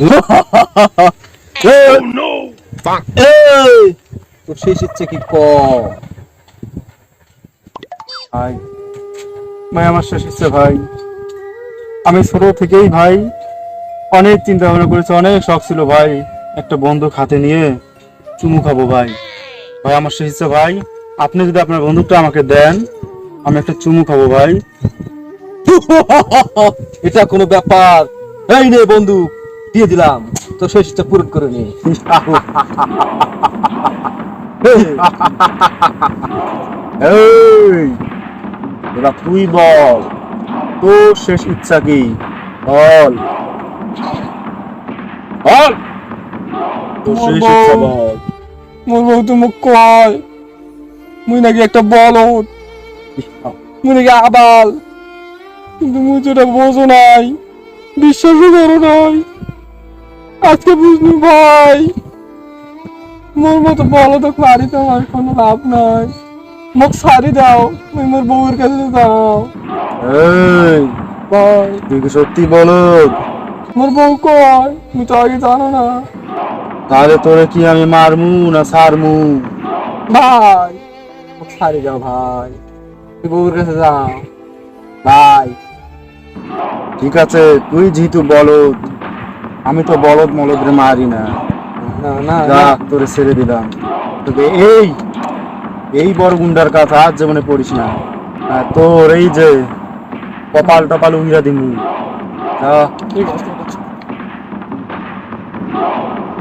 এই, এই, তোর শেষ ইচ্ছে কি ক ভাই ভাই আমার শেষ ইচ্ছে ভাই। আমি ছোট থেকেই ভাই অনেক চিন্তা ভাবনা করেছি অনেক শখ ছিল ভাই একটা বন্দুক হাতে নিয়ে চুমু খাব ভাই। ভাই আমার শেষ ইচ্ছে ভাই আপনি যদি আপনার বন্দুকটা আমাকে দেন আমি একটা চুমু খাব ভাই। এটা কোনো ব্যাপার। এই নে বন্ধু দিয়ে দিলাম। তোর শেষ ইচ্ছা পূরণ করে নে। এবার তুই বল তোর শেষ ইচ্ছা কি? বল। বল। তোর শেষ ইচ্ছা বল। মোর বউ তো মুখ কয় মুই নাকি একটা বলদ। মুই নাকি আবাল। কিন্তু মুই যেটা বোঝো নাই। বিশ্বাসও করো নাই। আজকে বুঝলি ভাই? মোর মতো বলদ বাড়িতে আমার কোনো লাভ নাই। মোক সারি দাও মুই মোর বউয়ের কাছে দাও এই ভাই। তুই কি সত্যি বল মোর বউ কয়? মুই তো আগে জানো না। তাহলে তোরে কি আমি মারমু না সারমু ভাই মোক সারি দাও ভাই। তুই বউয়ের কাছে যাও। ভাই। ঠিক আছে তুই যেহেতু বলদ আমি তো বলদ মলদ রে মারি না। যা তোরে ছেড়ে দিলাম। তোকে এই এই বড় গুন্ডার কথা আজ জীবনে পড়িস না। তোর এই যে কপাল টপাল উইরা দিমু। যা।